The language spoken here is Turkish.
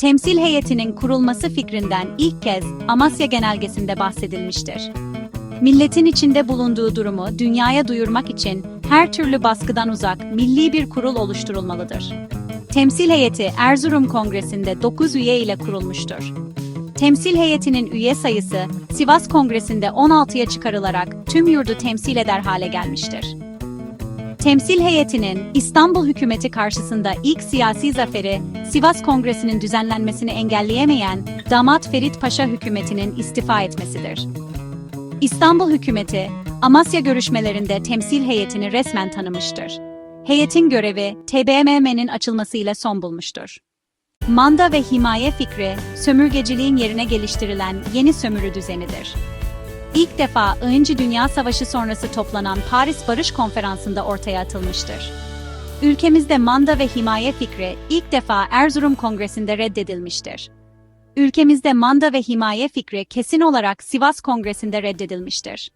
temsil heyetinin kurulması fikrinden ilk kez Amasya Genelgesi'nde bahsedilmiştir. Milletin içinde bulunduğu durumu dünyaya duyurmak için her türlü baskıdan uzak milli bir kurul oluşturulmalıdır. Temsil heyeti Erzurum Kongresi'nde 9 üye ile kurulmuştur. Temsil heyetinin üye sayısı Sivas Kongresi'nde 16'ya çıkarılarak tüm yurdu temsil eder hale gelmiştir. Temsil heyetinin İstanbul hükümeti karşısında ilk siyasi zaferi Sivas Kongresi'nin düzenlenmesini engelleyemeyen Damat Ferit Paşa hükümetinin istifa etmesidir. İstanbul hükümeti Amasya görüşmelerinde temsil heyetini resmen tanımıştır. Heyetin görevi TBMM'nin açılmasıyla son bulmuştur. Manda ve himaye fikri, sömürgeciliğin yerine geliştirilen yeni sömürü düzenidir. İlk defa I. Dünya Savaşı sonrası toplanan Paris Barış Konferansı'nda ortaya atılmıştır. Ülkemizde manda ve himaye fikri ilk defa Erzurum Kongresi'nde reddedilmiştir. Ülkemizde manda ve himaye fikri kesin olarak Sivas Kongresi'nde reddedilmiştir.